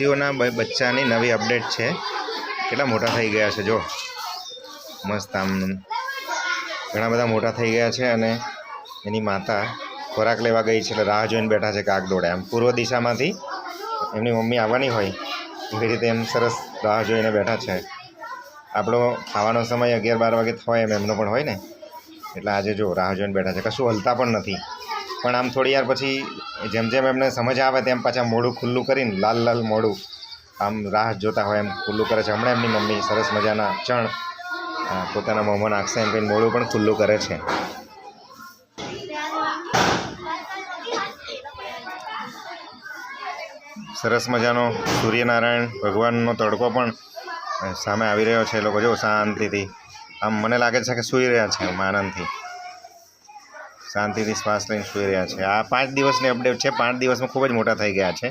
પક્ષીઓના બચ્ચાની નવી અપડેટ છે. કેટલા મોટા થઈ ગયા છે, જો. મસ્ત આમ, ઘણા બધા મોટા થઈ ગયા છે અને એની માતા ખોરાક લેવા ગઈ છે એટલે રાહ જોઈને બેઠા છે કાક દોડે. આમ પૂર્વ દિશામાંથી એમની મમ્મી આવવાની હોય એવી રીતે એમ સરસ રાહ જોઈને બેઠા છે. આપણો ખાવાનો સમય અગિયાર બાર વાગે હોય એમ, એમનો પણ હોય ને? એટલે આજે જો રાહ જોઈને બેઠા છે. કશું હલતા પણ નથી. પણ આમ થોડી વાર પછી જેમ જેમ એમને સમજ આવે તેમ પાછા મોઢું ખુલ્લું કરીને, લાલ લાલ મોઢું, આમ રાહ જોતા હોય એમ ખુલ્લું કરે છે. હમણાં એમની મમ્મી સરસ મજાના ચણ પોતાના મોંમાં નાખશે એમ કહીને મોઢું પણ ખુલ્લું કરે છે. સરસ મજાનો સૂર્યનારાયણ ભગવાનનો તડકો પણ સામે આવી રહ્યો છે. એ લોકો જો શાંતિથી, આમ મને લાગે છે કે સૂઈ રહ્યા છે, આમ આનંદથી. શાંતિથી શ્વાસ લઈને સૂઈ રહ્યા છે. આ પાંચ દિવસની અપડેટ છે. પાંચ દિવસમાં ખૂબ જ મોટા થઈ ગયા છે.